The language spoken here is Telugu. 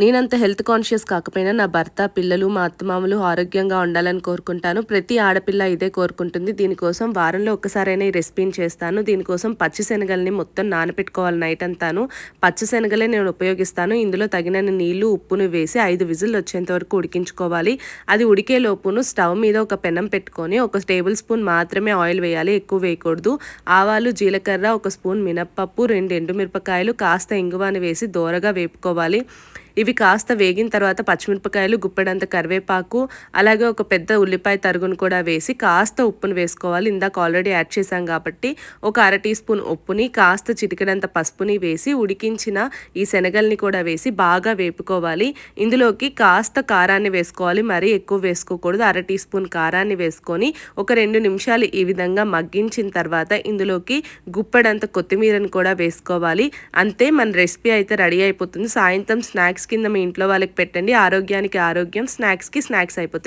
నేనంత హెల్త్ కాన్షియస్ కాకపోయినా నా భర్త పిల్లలు మా అత్తమామలు ఆరోగ్యంగా ఉండాలని కోరుకుంటాను. ప్రతి ఆడపిల్ల ఇదే కోరుకుంటుంది. దీనికోసం వారంలో ఒక్కసారైనా ఈ రెసిపీని చేస్తాను. దీనికోసం పచ్చిశనగల్ని మొత్తం నానపెట్టుకోవాలి నైట్ అంతాను. పచ్చిశనగలే నేను ఉపయోగిస్తాను. ఇందులో తగినన్ని నీళ్ళు ఉప్పును వేసి ఐదు విజిల్ వచ్చేంత వరకు ఉడికించుకోవాలి. అది ఉడికే లోపును స్టవ్ మీద ఒక పెనం పెట్టుకొని ఒక టేబుల్ స్పూన్ మాత్రమే ఆయిల్ వేయాలి. ఎక్కువ వేయకూడదు. ఆవాలు జీలకర్ర ఒక స్పూన్ మినప్పప్పు రెండు ఎండుమిరపకాయలు కాస్త ఇంగువాని వేసి దోరగా వేపుకోవాలి. ఇవి కాస్త వేగిన తర్వాత పచ్చిమిరపకాయలు గుప్పెడంత కరివేపాకు అలాగే ఒక పెద్ద ఉల్లిపాయ తరుగును కూడా వేసి కాస్త ఉప్పును వేసుకోవాలి. ఇందాక ఆల్రెడీ యాడ్ చేసాం కాబట్టి ఒక అర టీ స్పూన్ ఉప్పుని కాస్త చిటికెడంత పసుపుని వేసి ఉడికించిన ఈ శనగల్ని కూడా వేసి బాగా వేపుకోవాలి. ఇందులోకి కాస్త కారాన్ని వేసుకోవాలి. మరీ ఎక్కువ వేసుకోకూడదు. అర టీ స్పూన్ కారాన్ని వేసుకొని ఒక రెండు నిమిషాలు ఈ విధంగా మగ్గించిన తర్వాత ఇందులోకి గుప్పెడంత కొత్తిమీరని కూడా వేసుకోవాలి. అంతే మన రెసిపీ అయితే రెడీ అయిపోతుంది. సాయంత్రం స్నాక్స్ కింద మీ ఇంట్లో వాళ్ళకి పెట్టండి. ఆరోగ్యానికి ఆరోగ్యం. స్నాక్స్కి స్నాక్స్ అయిపోతాయి.